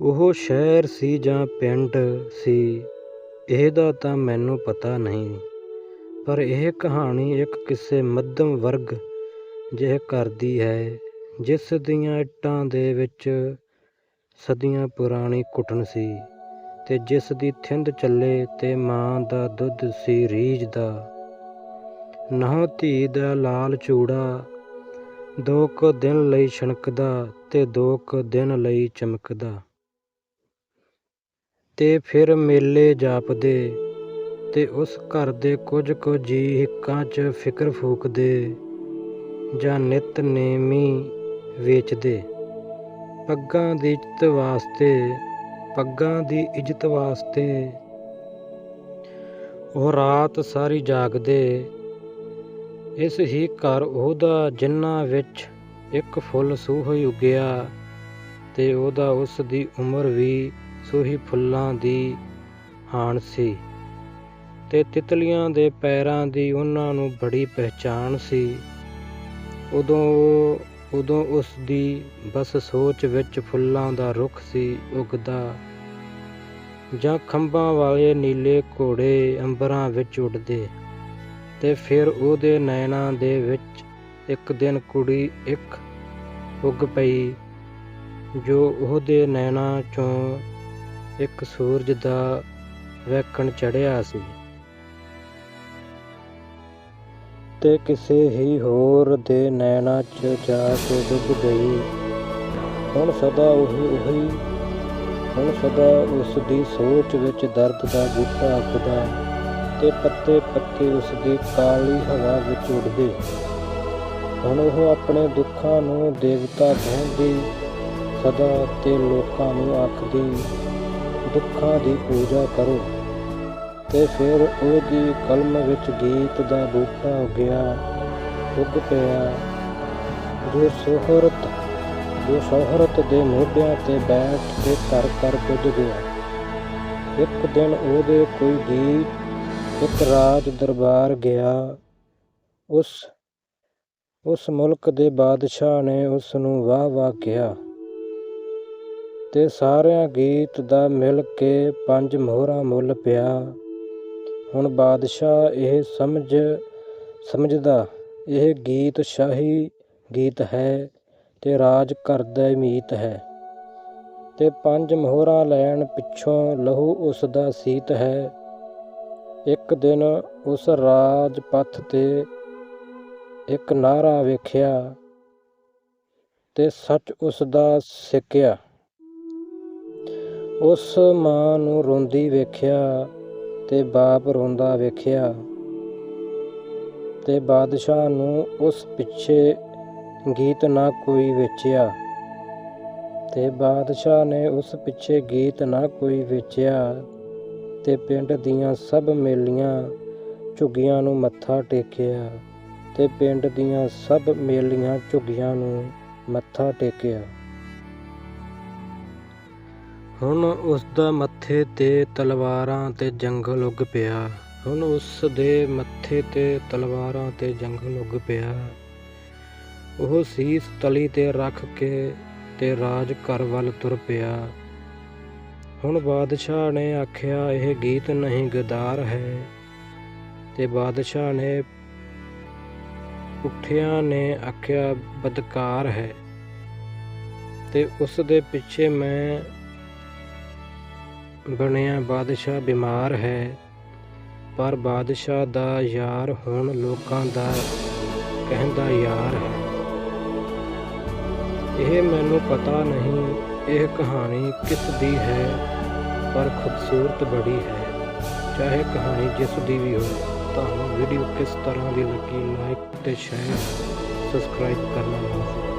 ਉਹ ਸ਼ਹਿਰ ਸੀ ਜਾਂ ਪਿੰਡ ਸੀ, ਇਹਦਾ ਤਾਂ ਮੈਨੂੰ ਪਤਾ ਨਹੀਂ। ਪਰ ਇਹ ਕਹਾਣੀ ਇੱਕ ਕਿਸੇ ਮੱਧਮ ਵਰਗ ਜਿਹੇ ਘਰ ਦੀ ਹੈ, ਜਿਸ ਦੀਆਂ ਇੱਟਾਂ ਦੇ ਵਿੱਚ ਸਦੀਆਂ ਪੁਰਾਣੀ ਕੁੱਟਣ ਸੀ ਤੇ ਜਿਸ ਦੀ ਥਿੰਦ ਚੱਲੇ ਤੇ ਮਾਂ ਦਾ ਦੁੱਧ ਸੀ ਰੀਝ ਦਾ। ਨਹੁੰ ਧੀ ਦਾ ਲਾਲ ਚੂੜਾ ਦੋ ਕੁ ਦਿਨ ਲਈ ਛਣਕਦਾ ਤੇ ਦੋ ਕੁ ਦਿਨ ਲਈ ਚਮਕਦਾ। ਤੇ ਫਿਰ ਮੇਲੇ ਜਾਪਦੇ ਤੇ ਉਸ ਘਰ ਦੇ ਕੁਝ ਕੁ ਜੀ ਹਿੱਕਾਂ 'ਚ ਫਿਕਰ ਫੂਕਦੇ ਜਾਂ ਨਿਤ ਨੇਮੀ ਵੇਚਦੇ। ਪੱਗਾਂ ਦੀ ਇੱਜ਼ਤ ਵਾਸਤੇ, ਪੱਗਾਂ ਦੀ ਇੱਜ਼ਤ ਵਾਸਤੇ ਉਹ ਰਾਤ ਸਾਰੀ ਜਾਗਦੇ। ਇਸ ਹੀ ਘਰ ਉਹਦਾ ਜਿੰਨਾ ਵਿੱਚ ਇੱਕ ਫੁੱਲ ਸੂਹ ਹੀ ਉੱਗਿਆ ਤੇ ਉਹਦਾ ਉਸ ਦੀ ਉਮਰ ਵੀ ਸੂਹੀ ਫੁੱਲਾਂ ਦੀ ਹਾਣ ਸੀ ਤੇ ਤਿਤਲੀਆਂ ਦੇ ਪੈਰਾਂ ਦੀ ਉਹਨਾਂ ਨੂੰ ਬੜੀ ਪਹਿਚਾਣ ਸੀ। ਉਦੋਂ ਉਦੋਂ ਉਸ ਦੀ ਬਸ ਸੋਚ ਵਿੱਚ ਫੁੱਲਾਂ ਦਾ ਰੁੱਖ ਸੀ ਉਗਦਾ ਜਾਂ ਖੰਭਾਂ ਵਾਲੇ ਨੀਲੇ ਘੋੜੇ ਅੰਬਰਾਂ ਵਿੱਚ ਉੱਡਦੇ ਤੇ ਫਿਰ ਉਹਦੇ ਨੈਣਾਂ ਦੇ ਵਿੱਚ ਇੱਕ ਦਿਨ ਕੁੜੀ ਇੱਕ ਉੱਗ ਪਈ ਜੋ ਉਹਦੇ ਨੈਣਾਂ ਚੋਂ ਇੱਕ ਸੂਰਜ ਦਾ ਵੈਕਣ ਚੜਿਆ ਸੀ। ਤੇ ਕਿਸੇ ਹੀ ਹੋਰ ਦੇ ਨੈਣਾਂ 'ਚ ਜਾ ਕੇ ਡੁੱਬ ਗਈ। ਹੁਣ ਸਦਾ ਉਹੀ ਉਹੀ, ਹੁਣ ਸਦਾ ਉਸ ਦੀ ਸੋਚ ਵਿੱਚ ਦਰਦ ਦਾ ਬੂਟਾ ਉੱਗਦਾ ਤੇ ਪੱਤੇ ਪੱਤੇ ਉਸ ਦੀ ਕਾਲੀ ਹਵਾ ਵਿੱਚ ਉੱਡਦੇ। ਹੁਣ ਉਹ ਆਪਣੇ ਦੁੱਖਾਂ ਨੂੰ ਦੇਵਤਾ ਕਹਿੰਦੀ, ਸਦਾ ਤੇ ਲੋਕਾਂ ਨੂੰ ਆਖਦੀ ਦੁੱਖਾਂ ਦੀ ਪੂਜਾ ਕਰੋ ਤੇ ਫਿਰ ਉਹਦੀ ਕਲਮ ਵਿੱਚ ਗੀਤ ਦਾ ਬੂਟਾ ਉੱਗਿਆ, ਉੱਗ ਪਿਆ। ਜੋ ਸੋਹਰਤ ਜੋ ਸੋਹਰਤ ਦੇ ਮੋਢਿਆਂ ਤੇ ਬੈਠ ਕੇ ਕਰ ਕਰ ਪੁੱਜ ਗਿਆ। ਇੱਕ ਦਿਨ ਉਹਦੇ ਕੋਈ ਗੀਤ, ਇੱਕ ਰਾਜ ਦਰਬਾਰ ਗਿਆ। ਉਸ ਉਸ ਮੁਲਕ ਦੇ ਬਾਦਸ਼ਾਹ ਨੇ ਉਸ ਨੂੰ ਵਾਹ ਵਾਹ ਕਿਹਾ। ਤੇ ਸਾਰਿਆਂ ਗੀਤ ਦਾ ਮਿਲ ਕੇ ਪੰਜ ਮੋਹਰਾਂ ਮੁੱਲ ਪਿਆ। ਹੁਣ ਬਾਦਸ਼ਾਹ ਇਹ ਸਮਝ, ਸਮਝਦਾ, ਇਹ ਗੀਤ ਸ਼ਾਹੀ ਗੀਤ ਹੈ ਤੇ ਰਾਜ ਘਰ ਦਾ ਮੀਤ ਹੈ। ਤੇ ਪੰਜ ਮੋਹਰਾਂ ਲੈਣ ਪਿੱਛੋਂ ਲਹੂ ਉਸ ਦਾ ਸੀਤ ਹੈ। ਇੱਕ ਦਿਨ ਉਸ ਰਾਜ ਪੱਥ ਤੇ ਇੱਕ ਨਾਰਾ ਵੇਖਿਆ ਤੇ ਸੱਚ ਉਸ ਦਾ ਸਿੱਕਿਆ। ਉਸ ਮਾਂ ਨੂੰ ਰੋਂਦੀ ਵੇਖਿਆ ਤੇ ਬਾਪ ਰੋਂਦਾ ਵੇਖਿਆ ਤੇ ਬਾਦਸ਼ਾਹ ਨੂੰ ਉਸ ਪਿੱਛੇ ਗੀਤ ਨਾ ਕੋਈ ਵੇਚਿਆ ਤੇ ਬਾਦਸ਼ਾਹ ਨੇ ਉਸ ਪਿੱਛੇ ਗੀਤ ਨਾ ਕੋਈ ਵੇਚਿਆ ਤੇ ਪਿੰਡ ਦੀਆਂ ਸਭ ਮੇਲੀਆਂ ਝੁੱਗੀਆਂ ਨੂੰ ਮੱਥਾ ਟੇਕਿਆ ਤੇ ਪਿੰਡ ਦੀਆਂ ਸਭ ਮੇਲੀਆਂ ਝੁੱਗੀਆਂ ਨੂੰ ਮੱਥਾ ਟੇਕਿਆ। ਹੁਣ ਉਸਦਾ ਮੱਥੇ ਤੇ ਤਲਵਾਰਾਂ ਤੇ ਜੰਗਲ ਉੱਗ ਪਿਆ। ਹੁਣ ਉਸ ਦੇ ਮੱਥੇ ਤੇ ਤਲਵਾਰਾਂ ਤੇ ਜੰਗਲ ਉੱਗ ਪਿਆ। ਉਹ ਸੀਸ ਤਲੀ ਤੇ ਰੱਖ ਕੇ ਤੇ ਰਾਜ ਘਰ ਵੱਲ ਤੁਰ ਪਿਆ। ਹੁਣ ਬਾਦਸ਼ਾਹ ਨੇ ਆਖਿਆ, ਇਹ ਗੀਤ ਨਹੀਂ ਗਦਾਰ ਹੈ। ਤੇ ਬਾਦਸ਼ਾਹ ਨੇ ਉੱਠਿਆਂ ਨੇ ਆਖਿਆ, ਬਦਕਾਰ ਹੈ। ਤੇ ਉਸ ਦੇ ਪਿੱਛੇ ਮੈਂ ਬਣਿਆ ਬਾਦਸ਼ਾਹ ਬਿਮਾਰ ਹੈ, ਪਰ ਬਾਦਸ਼ਾਹ ਦਾ ਯਾਰ ਹੁਣ ਲੋਕਾਂ ਦਾ ਕਹਿੰਦਾ ਯਾਰ ਹੈ। ਇਹ ਮੈਨੂੰ ਪਤਾ ਨਹੀਂ, ਇਹ ਕਹਾਣੀ ਕਿਸ ਦੀ ਹੈ, ਪਰ ਖੂਬਸੂਰਤ ਬੜੀ ਹੈ। ਚਾਹੇ ਕਹਾਣੀ ਜਿਸ ਦੀ ਵੀ ਹੋਵੇ, ਤੁਹਾਨੂੰ ਵੀਡੀਓ ਕਿਸ ਤਰ੍ਹਾਂ ਦੀ ਲੱਗੀ ਲਾਈਕ ਤੇ ਸ਼ੇਅਰ ਸਬਸਕ੍ਰਾਈਬ ਕਰਨਾ ਨਾ ਭੁੱਲੋ।